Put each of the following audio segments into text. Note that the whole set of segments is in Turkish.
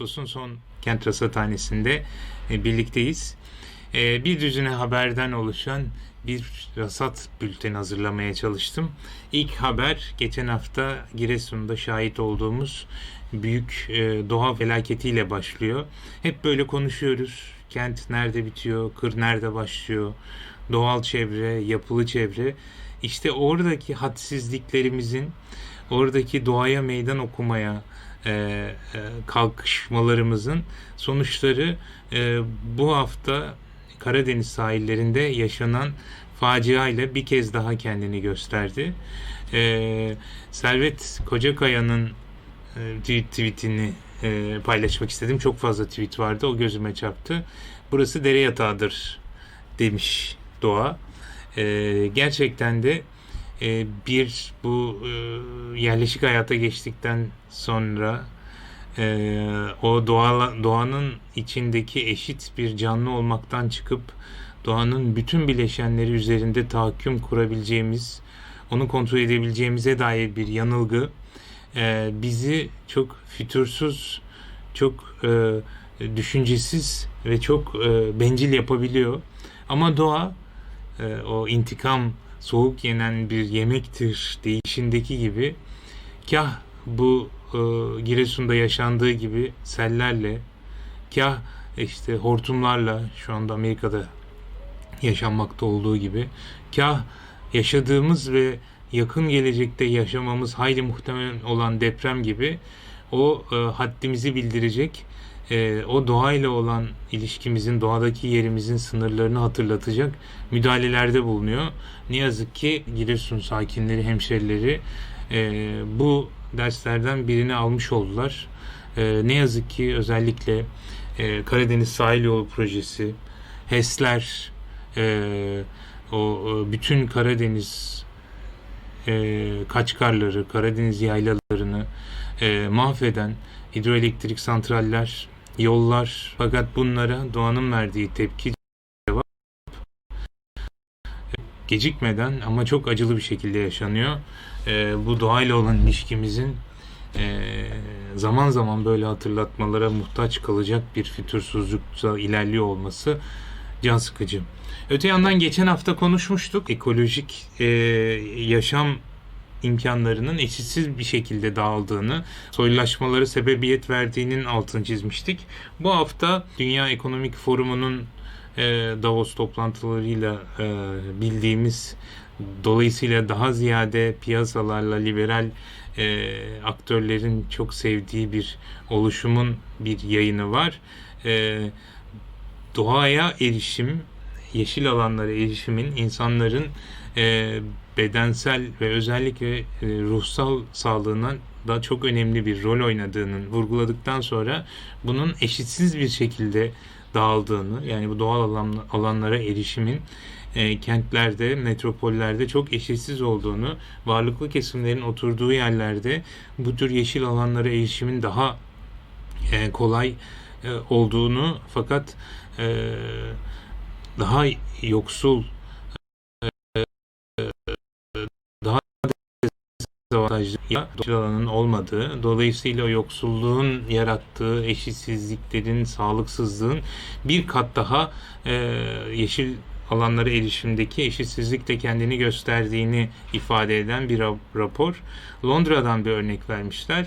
Ağustos'un son kent rasathanesinde e, birlikteyiz. E, bir düzine haberden oluşan bir rasat bülteni hazırlamaya çalıştım. İlk haber geçen hafta Giresun'da şahit olduğumuz büyük e, doğa felaketiyle başlıyor. Hep böyle konuşuyoruz. Kent nerede bitiyor, kır nerede başlıyor, doğal çevre, yapılı çevre. İşte oradaki hadsizliklerimizin, oradaki doğaya meydan okumaya e, e, kalkışmalarımızın sonuçları e, bu hafta Karadeniz sahillerinde yaşanan facia ile bir kez daha kendini gösterdi. E, Servet Kocakaya'nın e, tweet- tweetini e, paylaşmak istedim. Çok fazla tweet vardı. O gözüme çarptı. Burası dere yatağıdır demiş Doğa. E, gerçekten de e, bir bu e, yerleşik hayata geçtikten sonra e, o doğa, doğanın içindeki eşit bir canlı olmaktan çıkıp doğanın bütün bileşenleri üzerinde tahakküm kurabileceğimiz, onu kontrol edebileceğimize dair bir yanılgı e, bizi çok fütursuz, çok e, düşüncesiz ve çok e, bencil yapabiliyor. Ama doğa e, o intikam soğuk yenen bir yemektir deyişindeki gibi kah bu e, Giresun'da yaşandığı gibi sellerle kah işte hortumlarla şu anda Amerika'da yaşanmakta olduğu gibi kah yaşadığımız ve yakın gelecekte yaşamamız hayli muhtemel olan deprem gibi o e, haddimizi bildirecek e, o doğayla olan ilişkimizin, doğadaki yerimizin sınırlarını hatırlatacak müdahalelerde bulunuyor. Ne yazık ki Giresun sakinleri, hemşerileri e, bu derslerden birini almış oldular. E, ne yazık ki özellikle e, Karadeniz Sahil Yolu Projesi, HES'ler, e, o e, bütün Karadeniz e, kaçkarları, Karadeniz yaylalarını e, mahveden hidroelektrik santraller, yollar fakat bunlara doğanın verdiği tepki cevap gecikmeden ama çok acılı bir şekilde yaşanıyor. E, bu doğayla olan ilişkimizin e, zaman zaman böyle hatırlatmalara muhtaç kalacak bir fütursuzlukta ilerliyor olması can sıkıcı. Öte yandan geçen hafta konuşmuştuk. Ekolojik e, yaşam imkanlarının eşitsiz bir şekilde dağıldığını, soylulaşmaları sebebiyet verdiğinin altını çizmiştik. Bu hafta Dünya Ekonomik Forumu'nun e, Davos toplantılarıyla e, bildiğimiz dolayısıyla daha ziyade piyasalarla liberal e, aktörlerin çok sevdiği bir oluşumun bir yayını var. E, doğaya erişim, yeşil alanlara erişimin insanların e, bedensel ve özellikle e, ruhsal sağlığına da çok önemli bir rol oynadığının vurguladıktan sonra bunun eşitsiz bir şekilde dağıldığını yani bu doğal alan, alanlara erişimin e, kentlerde, metropollerde çok eşitsiz olduğunu, varlıklı kesimlerin oturduğu yerlerde bu tür yeşil alanlara erişimin daha e, kolay olduğunu fakat daha yoksul dezavantajlı yeşil alanın olmadığı, dolayısıyla yoksulluğun yarattığı eşitsizliklerin, sağlıksızlığın bir kat daha e, yeşil alanlara erişimdeki eşitsizlik de kendini gösterdiğini ifade eden bir rap- rapor. Londra'dan bir örnek vermişler.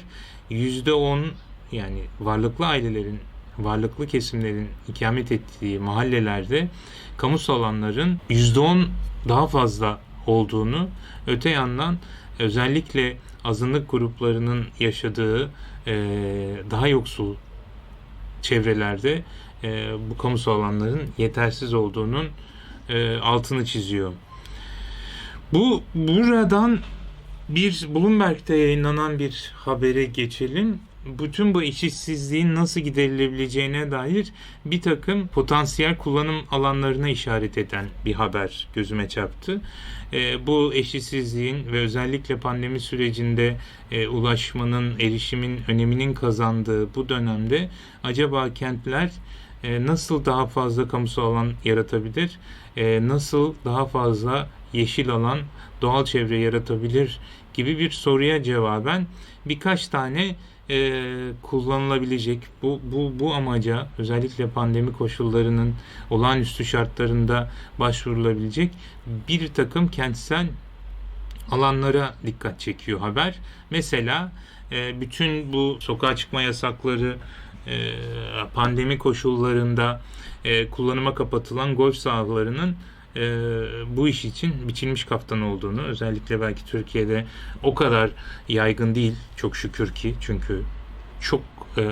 %10 yani varlıklı ailelerin, varlıklı kesimlerin ikamet ettiği mahallelerde kamusal alanların %10 daha fazla olduğunu, öte yandan özellikle azınlık gruplarının yaşadığı e, daha yoksul çevrelerde e, bu kamusal alanların yetersiz olduğunun e, altını çiziyor. Bu buradan bir Bloomberg'de yayınlanan bir habere geçelim. Bütün bu eşitsizliğin nasıl giderilebileceğine dair bir takım potansiyel kullanım alanlarına işaret eden bir haber gözüme çarptı. E, bu eşitsizliğin ve özellikle pandemi sürecinde e, ulaşmanın, erişimin öneminin kazandığı bu dönemde acaba kentler e, nasıl daha fazla kamusal alan yaratabilir? E, nasıl daha fazla yeşil alan, doğal çevre yaratabilir gibi bir soruya cevaben birkaç tane e, kullanılabilecek bu, bu, bu amaca özellikle pandemi koşullarının olağanüstü şartlarında başvurulabilecek bir takım kentsel alanlara dikkat çekiyor haber. Mesela e, bütün bu sokağa çıkma yasakları e, pandemi koşullarında e, kullanıma kapatılan golf sahalarının e, bu iş için biçilmiş kaftan olduğunu özellikle belki Türkiye'de o kadar yaygın değil çok şükür ki. Çünkü çok e,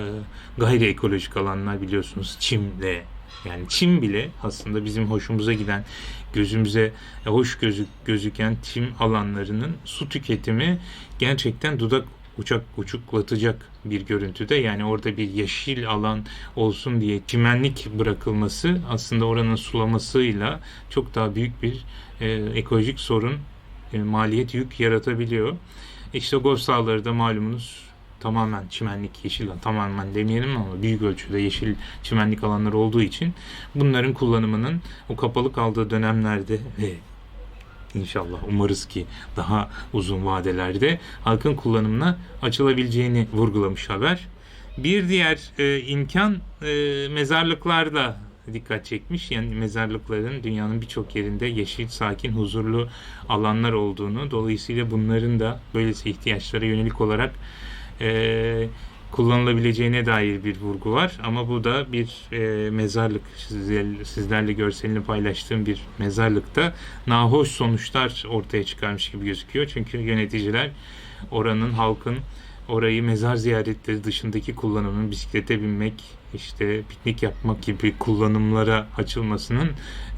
gayri ekolojik alanlar biliyorsunuz çimle. Yani çim bile aslında bizim hoşumuza giden gözümüze hoş gözük, gözüken çim alanlarının su tüketimi gerçekten dudak uçak uçuklatacak bir görüntüde. Yani orada bir yeşil alan olsun diye çimenlik bırakılması aslında oranın sulamasıyla çok daha büyük bir e, ekolojik sorun, e, maliyet yük yaratabiliyor. İşte golf sahaları da malumunuz tamamen çimenlik, yeşil tamamen demeyelim ama büyük ölçüde yeşil çimenlik alanlar olduğu için bunların kullanımının o kapalı kaldığı dönemlerde ve İnşallah umarız ki daha uzun vadelerde halkın kullanımına açılabileceğini vurgulamış haber. Bir diğer e, imkan e, mezarlıklarda dikkat çekmiş. Yani mezarlıkların dünyanın birçok yerinde yeşil, sakin, huzurlu alanlar olduğunu, dolayısıyla bunların da böylesi ihtiyaçlara yönelik olarak e, kullanılabileceğine dair bir vurgu var. Ama bu da bir e, mezarlık. Sizler, sizlerle görselini paylaştığım bir mezarlıkta nahoş sonuçlar ortaya çıkarmış gibi gözüküyor. Çünkü yöneticiler oranın halkın orayı mezar ziyaretleri dışındaki kullanımın bisiklete binmek, işte piknik yapmak gibi kullanımlara açılmasının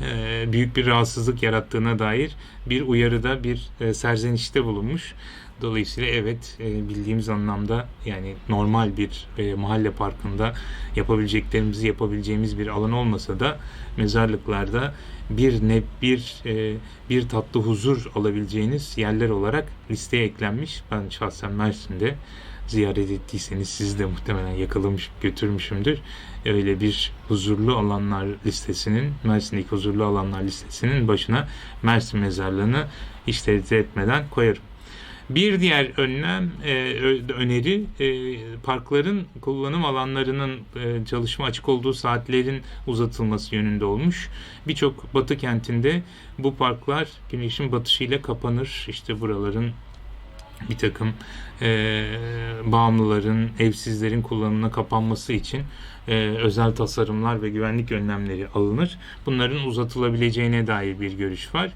e, büyük bir rahatsızlık yarattığına dair bir uyarıda bir e, serzenişte bulunmuş. Dolayısıyla evet e, bildiğimiz anlamda yani normal bir e, mahalle parkında yapabileceklerimizi yapabileceğimiz bir alan olmasa da mezarlıklarda bir ne bir e, bir tatlı huzur alabileceğiniz yerler olarak listeye eklenmiş. Ben şahsen Mersin'de ziyaret ettiyseniz sizi de muhtemelen yakalamış götürmüşümdür. Öyle bir huzurlu alanlar listesinin Mersin'deki huzurlu alanlar listesinin başına Mersin mezarlığını hiç tereddüt etmeden koyarım. Bir diğer önlem, e, öneri e, parkların kullanım alanlarının e, çalışma açık olduğu saatlerin uzatılması yönünde olmuş. Birçok batı kentinde bu parklar güneşin batışıyla kapanır. İşte buraların bir takım e, bağımlıların, evsizlerin kullanımına kapanması için e, özel tasarımlar ve güvenlik önlemleri alınır. Bunların uzatılabileceğine dair bir görüş var.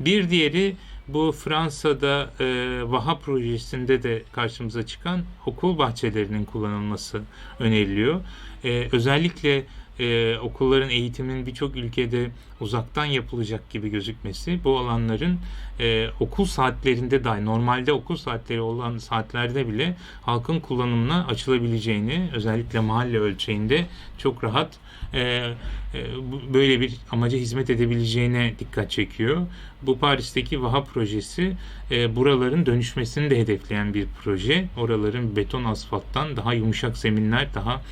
Bir diğeri bu Fransa'da e, Vaha projesinde de karşımıza çıkan okul bahçelerinin kullanılması öneriliyor. E, özellikle e, okulların eğitimin birçok ülkede uzaktan yapılacak gibi gözükmesi bu alanların e, okul saatlerinde dahi normalde okul saatleri olan saatlerde bile halkın kullanımına açılabileceğini özellikle mahalle ölçeğinde çok rahat böyle bir amaca hizmet edebileceğine dikkat çekiyor. Bu Paris'teki Vaha projesi e, buraların dönüşmesini de hedefleyen bir proje. Oraların beton asfalttan daha yumuşak zeminler, daha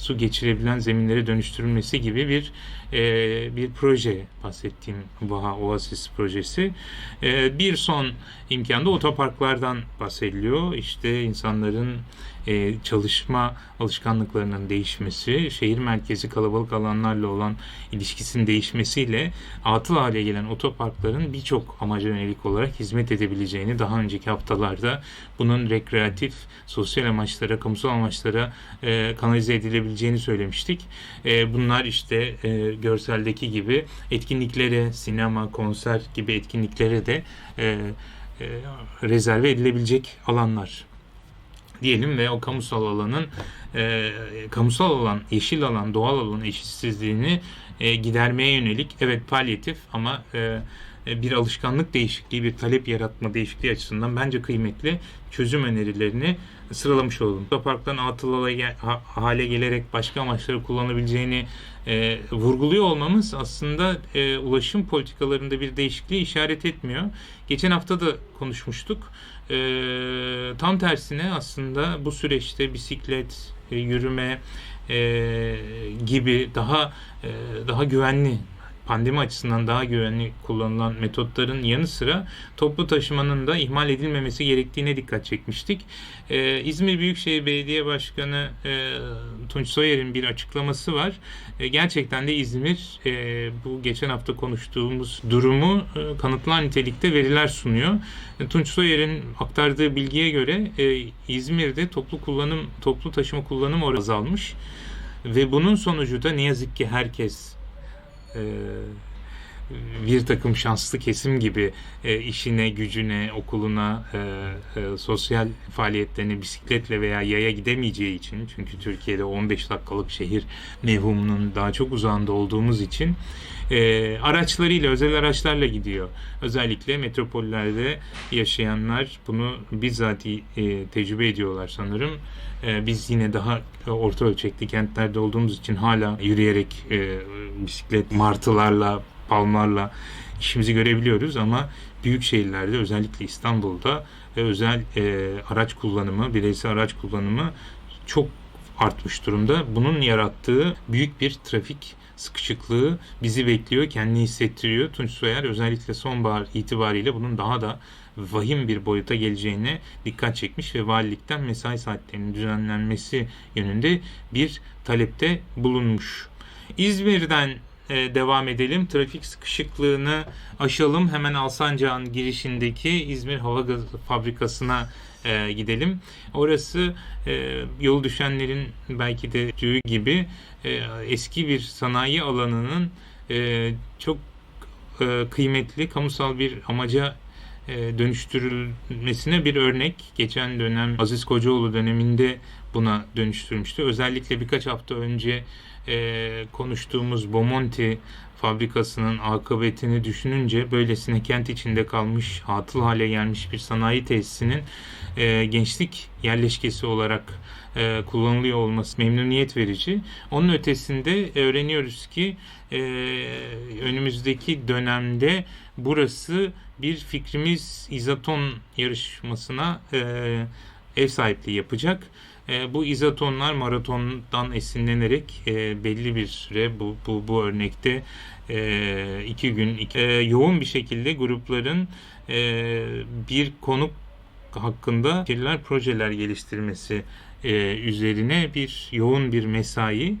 su geçirebilen zeminlere dönüştürülmesi gibi bir e, bir proje bahsettiğim Vaha Oasis projesi. E, bir son imkanda otoparklardan bahsediliyor. İşte insanların e, çalışma alışkanlıklarının değişmesi, şehir merkezi kalabalık alanlarla olan ilişkisinin değişmesiyle atıl hale gelen otoparkların birçok amaca yönelik olarak hizmet edebileceğini daha önceki haftalarda bunun rekreatif, sosyal amaçlara, kamusal amaçlara e, kanalize edilebileceğini söylemiştik. E, bunlar işte e, görseldeki gibi etkinliklere, sinema, konser gibi etkinliklere de e, e, rezerve edilebilecek alanlar diyelim ve o kamusal alanın e, kamusal alan, yeşil alan, doğal alan eşitsizliğini e, gidermeye yönelik evet palyatif ama e, bir alışkanlık değişikliği, bir talep yaratma değişikliği açısından bence kıymetli çözüm önerilerini sıralamış oldum. Otoparktan atıl hale gelerek başka amaçları kullanabileceğini e, vurguluyor olmamız aslında e, ulaşım politikalarında bir değişikliği işaret etmiyor. Geçen hafta da konuşmuştuk. E, tam tersine aslında bu süreçte bisiklet, e, yürüme e, gibi daha e, daha güvenli pandemi açısından daha güvenli kullanılan metotların yanı sıra toplu taşımanın da ihmal edilmemesi gerektiğine dikkat çekmiştik. Ee, İzmir Büyükşehir Belediye Başkanı e, Tunç Soyer'in bir açıklaması var. E, gerçekten de İzmir e, bu geçen hafta konuştuğumuz durumu e, kanıtlar nitelikte veriler sunuyor. E, Tunç Soyer'in aktardığı bilgiye göre e, İzmir'de toplu kullanım, toplu taşıma kullanım oranı azalmış ve bunun sonucu da ne yazık ki herkes e, bir takım şanslı kesim gibi e, işine, gücüne, okuluna, e, e, sosyal faaliyetlerine bisikletle veya yaya gidemeyeceği için çünkü Türkiye'de 15 dakikalık şehir mevhumunun daha çok uzağında olduğumuz için e, araçlarıyla, özel araçlarla gidiyor. Özellikle metropollerde yaşayanlar bunu bizzat e, tecrübe ediyorlar sanırım. E, biz yine daha orta ölçekli kentlerde olduğumuz için hala yürüyerek e, bisiklet martılarla, palmarla işimizi görebiliyoruz ama büyük şehirlerde özellikle İstanbul'da e, özel e, araç kullanımı, bireysel araç kullanımı çok artmış durumda. Bunun yarattığı büyük bir trafik sıkışıklığı bizi bekliyor, kendini hissettiriyor. Tunç Soyer özellikle sonbahar itibariyle bunun daha da vahim bir boyuta geleceğine dikkat çekmiş ve valilikten mesai saatlerinin düzenlenmesi yönünde bir talepte bulunmuş. İzmir'den e, devam edelim. Trafik sıkışıklığını aşalım. Hemen Alsancak'ın girişindeki İzmir Hava Fabrikası'na e, gidelim. Orası e, yol düşenlerin belki de düğü gibi e, eski bir sanayi alanının e, çok e, kıymetli kamusal bir amaca e, dönüştürülmesine bir örnek. Geçen dönem Aziz Kocaoğlu döneminde buna dönüştürmüştü. Özellikle birkaç hafta önce e, konuştuğumuz Bomonti fabrikasının akıbetini düşününce böylesine kent içinde kalmış, atıl hale gelmiş bir sanayi tesisinin e, gençlik yerleşkesi olarak e, kullanılıyor olması memnuniyet verici. Onun ötesinde öğreniyoruz ki e, önümüzdeki dönemde burası bir fikrimiz izaton yarışmasına e, ev sahipliği yapacak. E, bu izotonlar maratondan esinlenerek e, belli bir süre bu bu, bu örnekte e, iki gün iki, e, yoğun bir şekilde grupların e, bir konuk hakkında fikirler, projeler geliştirmesi e, üzerine bir yoğun bir mesai.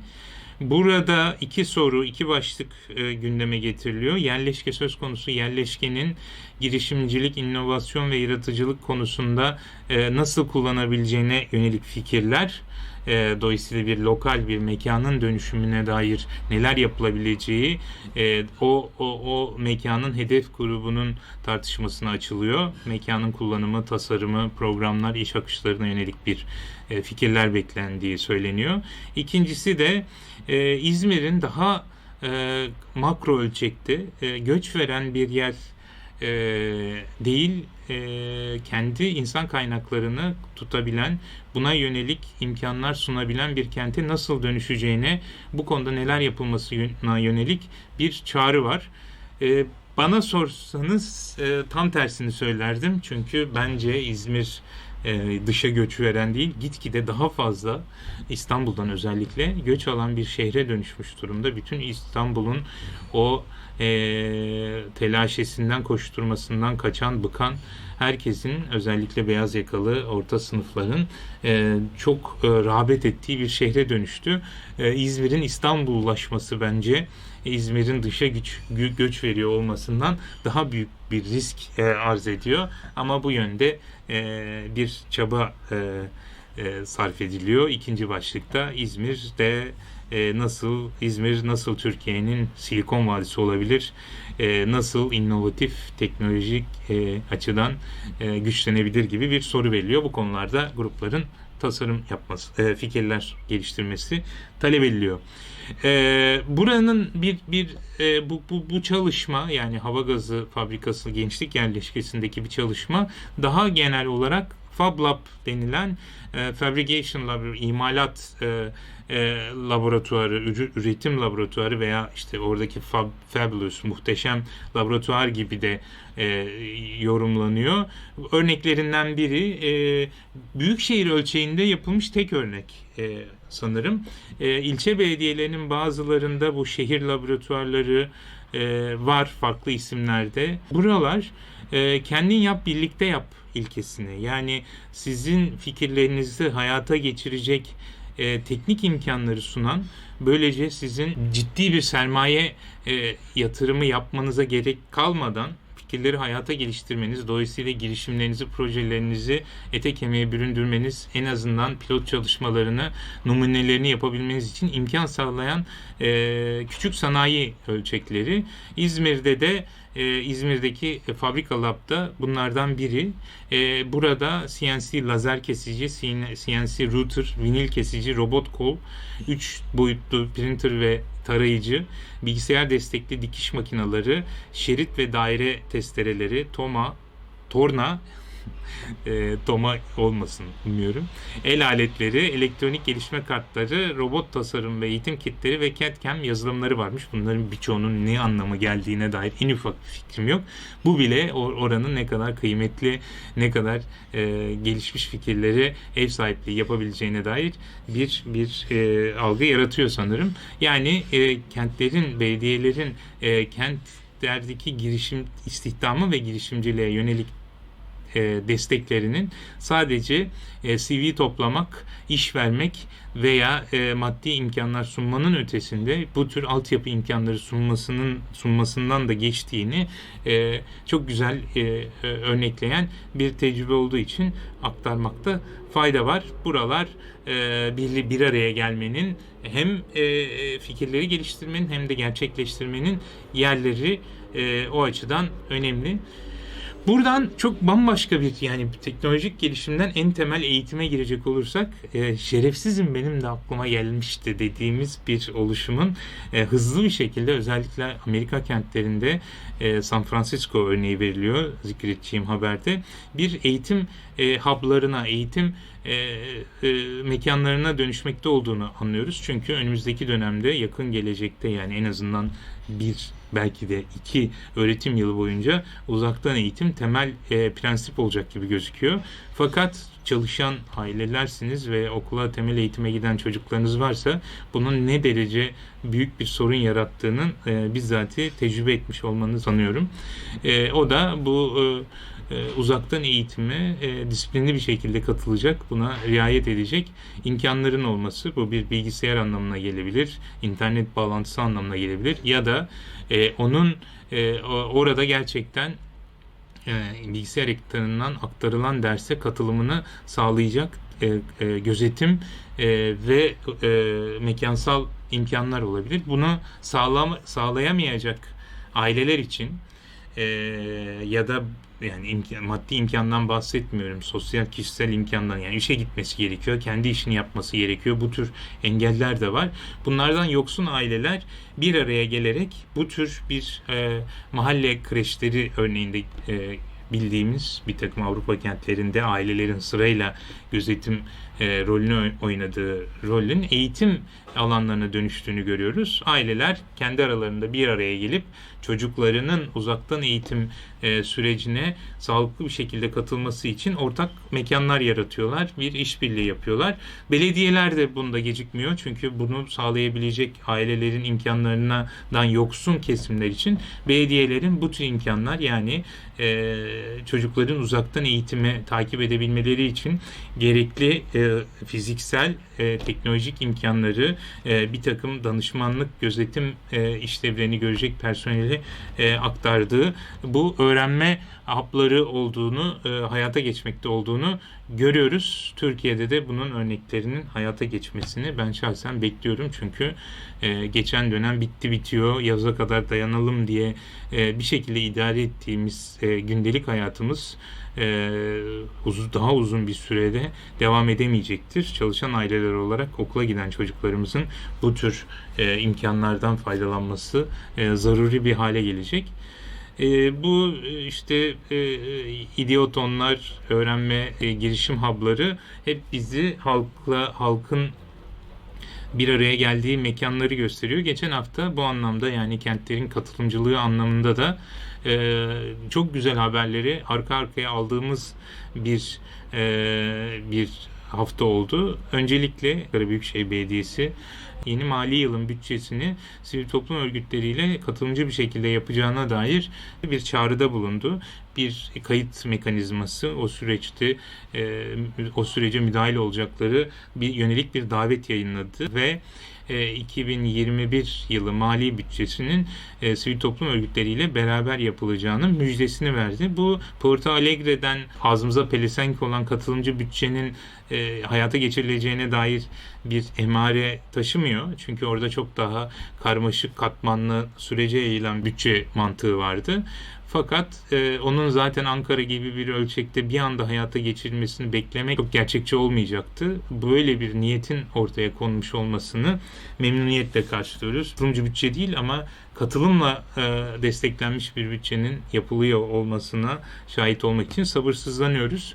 Burada iki soru, iki başlık e, gündeme getiriliyor. Yerleşke söz konusu yerleşkenin girişimcilik, inovasyon ve yaratıcılık konusunda e, nasıl kullanabileceğine yönelik fikirler. E, dolayısıyla bir lokal bir mekanın dönüşümüne dair neler yapılabileceği e, o, o, o mekanın hedef grubunun tartışmasına açılıyor. Mekanın kullanımı, tasarımı, programlar, iş akışlarına yönelik bir e, fikirler beklendiği söyleniyor. İkincisi de e, İzmir'in daha e, makro ölçekte e, göç veren bir yer e, değil, e, kendi insan kaynaklarını tutabilen, buna yönelik imkanlar sunabilen bir kente nasıl dönüşeceğine, bu konuda neler yapılmasına yönelik bir çağrı var. E, bana sorsanız e, tam tersini söylerdim. Çünkü bence İzmir e, dışa göç veren değil, gitgide daha fazla İstanbul'dan özellikle göç alan bir şehre dönüşmüş durumda. Bütün İstanbul'un o e, telaşesinden, koşturmasından kaçan, bıkan herkesin özellikle beyaz yakalı orta sınıfların e, çok e, rağbet ettiği bir şehre dönüştü. E, İzmir'in İstanbullaşması bence İzmir'in dışa güç, gö- göç veriyor olmasından daha büyük bir risk e, arz ediyor. Ama bu yönde e, bir çaba e, e, sarf ediliyor. İkinci başlıkta İzmir'de e, nasıl İzmir nasıl Türkiye'nin Silikon Vadisi olabilir? E, nasıl inovatif teknolojik e, açıdan e, güçlenebilir gibi bir soru veriliyor. Bu konularda grupların tasarım yapması, e, fikirler geliştirmesi talep ediliyor. E, buranın bir bir e, bu, bu bu çalışma yani hava gazı fabrikası gençlik yerleşkesindeki bir çalışma daha genel olarak Fab Lab denilen e, fabrication lab, imalat e, e, laboratuvarı, üretim laboratuvarı veya işte oradaki fab, fabulous, muhteşem laboratuvar gibi de e, yorumlanıyor. Örneklerinden biri e, büyükşehir ölçeğinde yapılmış tek örnek e, sanırım. E, ilçe belediyelerinin bazılarında bu şehir laboratuvarları e, var farklı isimlerde. Buralar e, kendin yap birlikte yap ilkesini yani sizin fikirlerinizi hayata geçirecek e, teknik imkanları sunan böylece sizin ciddi bir sermaye e, yatırımı yapmanıza gerek kalmadan fikirleri hayata geliştirmeniz, dolayısıyla girişimlerinizi, projelerinizi ete kemiğe büründürmeniz, en azından pilot çalışmalarını, numunelerini yapabilmeniz için imkan sağlayan e, küçük sanayi ölçekleri. İzmir'de de e, İzmir'deki Fabrika Lab'da bunlardan biri. E, burada CNC lazer kesici, CNC router, vinil kesici, robot kol, 3 boyutlu printer ve tarayıcı, bilgisayar destekli dikiş makineleri, şerit ve daire testereleri, toma, torna, e, Toma olmasın bilmiyorum. El aletleri, elektronik gelişme kartları, robot tasarım ve eğitim kitleri ve CAD-CAM yazılımları varmış. Bunların birçoğunun ne anlamı geldiğine dair en ufak bir fikrim yok. Bu bile oranın ne kadar kıymetli, ne kadar e, gelişmiş fikirleri ev sahipliği yapabileceğine dair bir bir e, algı yaratıyor sanırım. Yani e, kentlerin, belediyelerin e, kentlerdeki girişim istihdamı ve girişimciliğe yönelik e, desteklerinin sadece e, CV toplamak, iş vermek veya e, maddi imkanlar sunmanın ötesinde bu tür altyapı imkanları sunmasının sunmasından da geçtiğini e, çok güzel e, e, örnekleyen bir tecrübe olduğu için aktarmakta fayda var. Buralar e, bir, bir araya gelmenin hem e, fikirleri geliştirmenin hem de gerçekleştirmenin yerleri e, o açıdan önemli. Buradan çok bambaşka bir yani teknolojik gelişimden en temel eğitime girecek olursak e, şerefsizim benim de aklıma gelmişti dediğimiz bir oluşumun e, hızlı bir şekilde özellikle Amerika kentlerinde e, San Francisco örneği veriliyor zikredeceğim haberde. Bir eğitim e, hub'larına eğitim e, e, mekanlarına dönüşmekte olduğunu anlıyoruz. Çünkü önümüzdeki dönemde yakın gelecekte yani en azından bir belki de iki öğretim yılı boyunca uzaktan eğitim temel e, prensip olacak gibi gözüküyor. Fakat çalışan ailelersiniz ve okula temel eğitime giden çocuklarınız varsa bunun ne derece büyük bir sorun yarattığının e, bizzati tecrübe etmiş olmanı sanıyorum. E, o da bu e, e, uzaktan eğitime e, disiplinli bir şekilde katılacak, buna riayet edecek imkanların olması. Bu bir bilgisayar anlamına gelebilir, internet bağlantısı anlamına gelebilir ya da e, onun e, orada gerçekten e, bilgisayar ekranından aktarılan derse katılımını sağlayacak e, e, gözetim e, ve e, mekansal imkanlar olabilir. Bunu sağlam sağlayamayacak aileler için e, ya da yani imkan, maddi imkandan bahsetmiyorum. Sosyal, kişisel imkandan yani işe gitmesi gerekiyor. Kendi işini yapması gerekiyor. Bu tür engeller de var. Bunlardan yoksun aileler bir araya gelerek bu tür bir e, mahalle kreşleri örneğinde e, bildiğimiz bir takım Avrupa kentlerinde ailelerin sırayla gözetim e, rolünü oynadığı rolün eğitim alanlarına dönüştüğünü görüyoruz. Aileler kendi aralarında bir araya gelip çocuklarının uzaktan eğitim e, sürecine sağlıklı bir şekilde katılması için ortak mekanlar yaratıyorlar. Bir işbirliği yapıyorlar. Belediyeler de bunda gecikmiyor. Çünkü bunu sağlayabilecek ailelerin imkanlarından yoksun kesimler için belediyelerin bu tür imkanlar yani e, çocukların uzaktan eğitimi takip edebilmeleri için gerekli e, fiziksel e, teknolojik imkanları e, bir takım danışmanlık gözetim e, işlevlerini görecek personeli e, aktardığı bu öğrenme hapları olduğunu e, hayata geçmekte olduğunu görüyoruz. Türkiye'de de bunun örneklerinin hayata geçmesini ben şahsen bekliyorum. Çünkü e, geçen dönem bitti bitiyor yaza kadar dayanalım diye e, bir şekilde idare ettiğimiz e, gündelik hayatımız daha uzun bir sürede devam edemeyecektir. Çalışan aileler olarak okula giden çocuklarımızın bu tür e, imkanlardan faydalanması e, zaruri bir hale gelecek. E, bu işte e, idiotonlar, öğrenme e, girişim hub'ları hep bizi halkla halkın bir araya geldiği mekanları gösteriyor. Geçen hafta bu anlamda yani kentlerin katılımcılığı anlamında da e, çok güzel haberleri arka arkaya aldığımız bir e, bir hafta oldu. Öncelikle Büyükşehir Belediyesi yeni mali yılın bütçesini sivil toplum örgütleriyle katılımcı bir şekilde yapacağına dair bir çağrıda bulundu. Bir kayıt mekanizması o süreçte e, o sürece müdahil olacakları bir yönelik bir davet yayınladı ve e, 2021 yılı mali bütçesinin e, sivil toplum örgütleriyle beraber yapılacağının müjdesini verdi. Bu Porto Alegre'den ağzımıza pelesenk olan katılımcı bütçenin e, hayata geçirileceğine dair bir emare taşımıyor. Çünkü orada çok daha karmaşık, katmanlı sürece yayılan bütçe mantığı vardı. Fakat e, onun zaten Ankara gibi bir ölçekte bir anda hayata geçirilmesini beklemek çok gerçekçi olmayacaktı. Böyle bir niyetin ortaya konmuş olmasını memnuniyetle karşılıyoruz. Kurumcu bütçe değil ama katılımla e, desteklenmiş bir bütçenin yapılıyor olmasına şahit olmak için sabırsızlanıyoruz.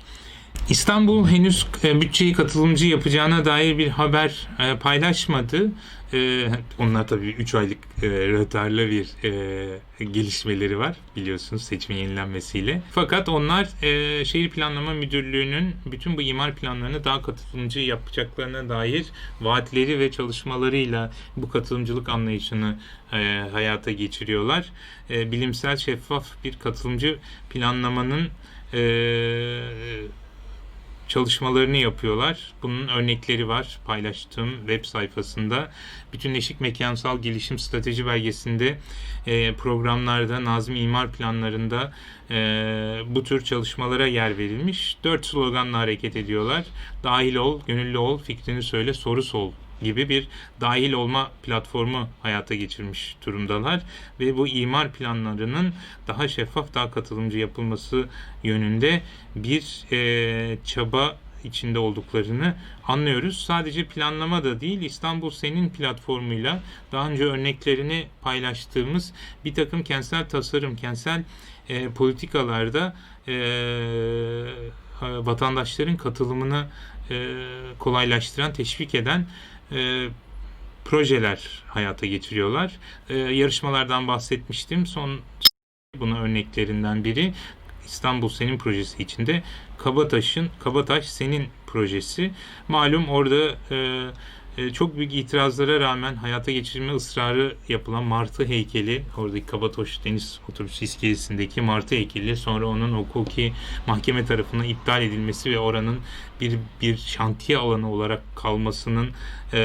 İstanbul henüz e, bütçeyi katılımcı yapacağına dair bir haber e, paylaşmadı. E, onlar tabii 3 aylık e, rötarlı bir e, gelişmeleri var biliyorsunuz seçimin yenilenmesiyle. Fakat onlar e, Şehir Planlama Müdürlüğü'nün bütün bu imar planlarını daha katılımcı yapacaklarına dair vaatleri ve çalışmalarıyla bu katılımcılık anlayışını e, hayata geçiriyorlar. E, bilimsel şeffaf bir katılımcı planlamanın e, çalışmalarını yapıyorlar. Bunun örnekleri var paylaştığım web sayfasında. Bütünleşik Mekansal Gelişim Strateji Belgesi'nde e, programlarda, Nazmi İmar Planlarında e, bu tür çalışmalara yer verilmiş. Dört sloganla hareket ediyorlar. Dahil ol, gönüllü ol, fikrini söyle, soru sol gibi bir dahil olma platformu hayata geçirmiş durumdalar ve bu imar planlarının daha şeffaf, daha katılımcı yapılması yönünde bir e, çaba içinde olduklarını anlıyoruz. Sadece planlama da değil, İstanbul Senin platformuyla daha önce örneklerini paylaştığımız bir takım kentsel tasarım, kentsel e, politikalarda e, vatandaşların katılımını e, kolaylaştıran, teşvik eden e, projeler hayata geçiriyorlar. E, yarışmalardan bahsetmiştim. Son buna örneklerinden biri İstanbul Senin projesi içinde Kabataş'ın Kabataş Senin projesi. Malum orada e, çok büyük itirazlara rağmen hayata geçirme ısrarı yapılan Martı heykeli, oradaki Kabataş Deniz Otobüsü iskelesindeki Martı heykeli, sonra onun hukuki mahkeme tarafından iptal edilmesi ve oranın bir bir şantiye alanı olarak kalmasının e,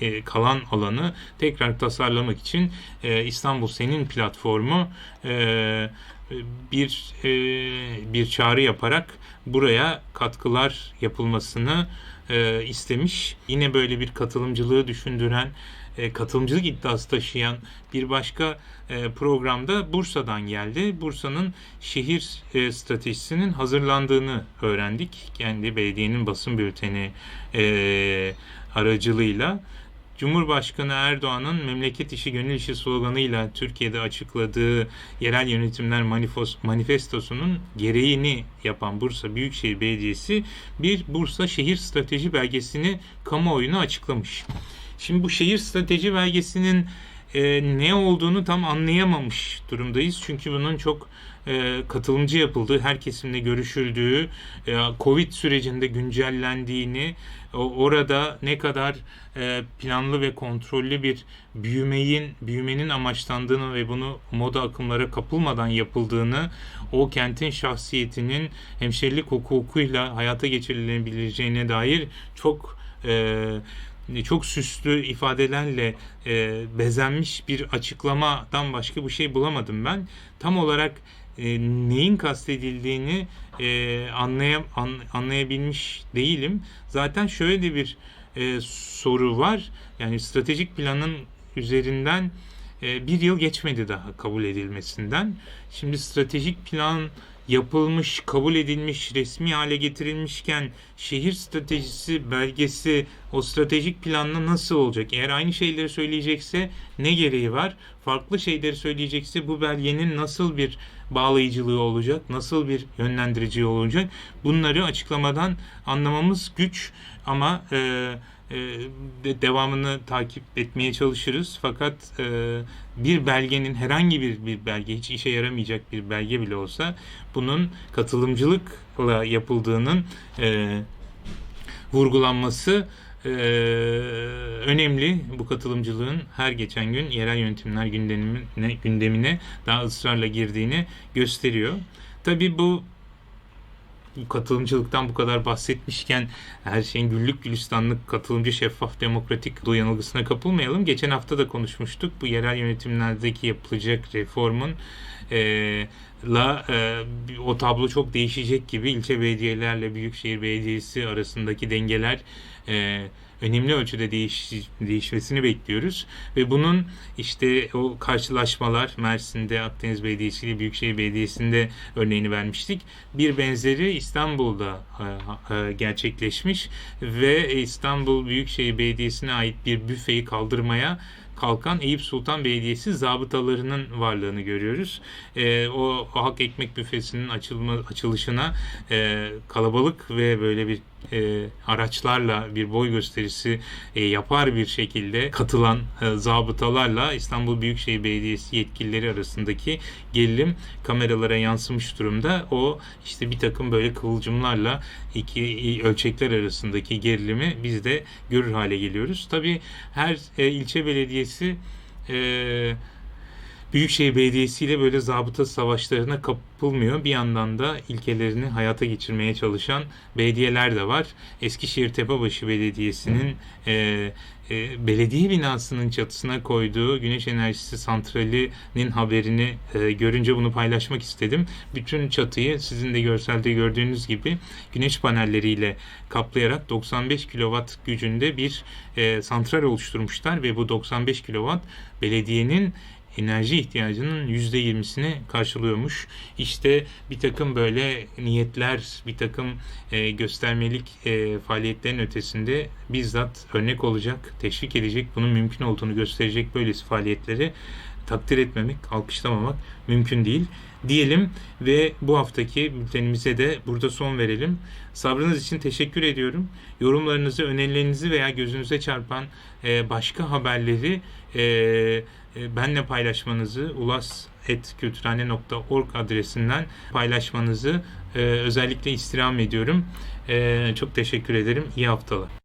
e, kalan alanı tekrar tasarlamak için e, İstanbul Senin platformu e, bir e, bir çağrı yaparak buraya katkılar yapılmasını e, istemiş. Yine böyle bir katılımcılığı düşündüren, e, katılımcılık iddiası taşıyan bir başka e, programda Bursa'dan geldi. Bursa'nın şehir e, stratejisinin hazırlandığını öğrendik. Kendi belediyenin basın bülteni e, aracılığıyla. Cumhurbaşkanı Erdoğan'ın memleket işi gönül işi sloganıyla Türkiye'de açıkladığı yerel yönetimler manifestosunun gereğini yapan Bursa Büyükşehir Belediyesi bir Bursa Şehir Strateji Belgesini kamuoyuna açıklamış. Şimdi bu şehir strateji belgesinin e, ne olduğunu tam anlayamamış durumdayız. Çünkü bunun çok e, katılımcı yapıldığı, her kesimle görüşüldüğü, e, Covid sürecinde güncellendiğini, orada ne kadar e, planlı ve kontrollü bir büyümeyin büyümenin amaçlandığını ve bunu moda akımlara kapılmadan yapıldığını, o kentin şahsiyetinin hemşerilik hukukuyla hayata geçirilebileceğine dair çok e, çok süslü ifadelerle e, bezenmiş bir açıklamadan başka bir şey bulamadım ben. Tam olarak e, neyin kastedildiğini e, anlayam, an, anlayabilmiş değilim. Zaten şöyle bir e, soru var. Yani stratejik planın üzerinden e, bir yıl geçmedi daha kabul edilmesinden. Şimdi stratejik plan yapılmış, kabul edilmiş, resmi hale getirilmişken şehir stratejisi belgesi o stratejik planla nasıl olacak? Eğer aynı şeyleri söyleyecekse ne gereği var? Farklı şeyleri söyleyecekse bu belgenin nasıl bir bağlayıcılığı olacak? Nasıl bir yönlendirici olacak? Bunları açıklamadan anlamamız güç ama e, e, devamını takip etmeye çalışırız. Fakat e, bir belgenin herhangi bir bir belge hiç işe yaramayacak bir belge bile olsa bunun katılımcılıkla yapıldığının e, vurgulanması e, önemli bu katılımcılığın her geçen gün yerel yönetimler gündemine, gündemine daha ısrarla girdiğini gösteriyor. Tabii bu katılımcılıktan bu kadar bahsetmişken her şeyin güllük gülistanlık katılımcı şeffaf demokratik olduğu yanılgısına kapılmayalım. Geçen hafta da konuşmuştuk. Bu yerel yönetimlerdeki yapılacak reformun e, la e, o tablo çok değişecek gibi ilçe belediyelerle büyükşehir belediyesi arasındaki dengeler e, önemli ölçüde değiş, değişmesini bekliyoruz ve bunun işte o karşılaşmalar Mersin'de Akdeniz Belediyesi ile Büyükşehir Belediyesi'nde örneğini vermiştik. Bir benzeri İstanbul'da e, e, gerçekleşmiş ve İstanbul Büyükşehir Belediyesi'ne ait bir büfeyi kaldırmaya kalkan Eyüp Sultan Belediyesi zabıtalarının varlığını görüyoruz. E, o, o Halk Ekmek Büfesi'nin açılma, açılışına e, kalabalık ve böyle bir e, araçlarla bir boy gösterisi e, yapar bir şekilde katılan e, zabıtalarla İstanbul Büyükşehir Belediyesi yetkilileri arasındaki gerilim kameralara yansımış durumda. O işte bir takım böyle kıvılcımlarla iki ölçekler arasındaki gerilimi biz de görür hale geliyoruz. Tabii her e, ilçe belediyesi e, Büyükşehir Belediyesi ile böyle zabıta savaşlarına kapılmıyor. Bir yandan da ilkelerini hayata geçirmeye çalışan belediyeler de var. Eskişehir Tepebaşı Belediyesi'nin e, e, belediye binasının çatısına koyduğu güneş enerjisi santralinin haberini e, görünce bunu paylaşmak istedim. Bütün çatıyı sizin de görselde gördüğünüz gibi güneş panelleriyle kaplayarak 95 kW gücünde bir e, santral oluşturmuşlar ve bu 95 kW belediyenin enerji ihtiyacının %20'sini karşılıyormuş. İşte bir takım böyle niyetler, bir takım e, göstermelik e, faaliyetlerin ötesinde bizzat örnek olacak, teşvik edecek, bunun mümkün olduğunu gösterecek böylesi faaliyetleri takdir etmemek, alkışlamamak mümkün değil diyelim ve bu haftaki bültenimize de burada son verelim. Sabrınız için teşekkür ediyorum. Yorumlarınızı, önerilerinizi veya gözünüze çarpan e, başka haberleri e, e, benle paylaşmanızı ulas.kültürhane.org adresinden paylaşmanızı e, özellikle istirham ediyorum. E, çok teşekkür ederim. İyi haftalar.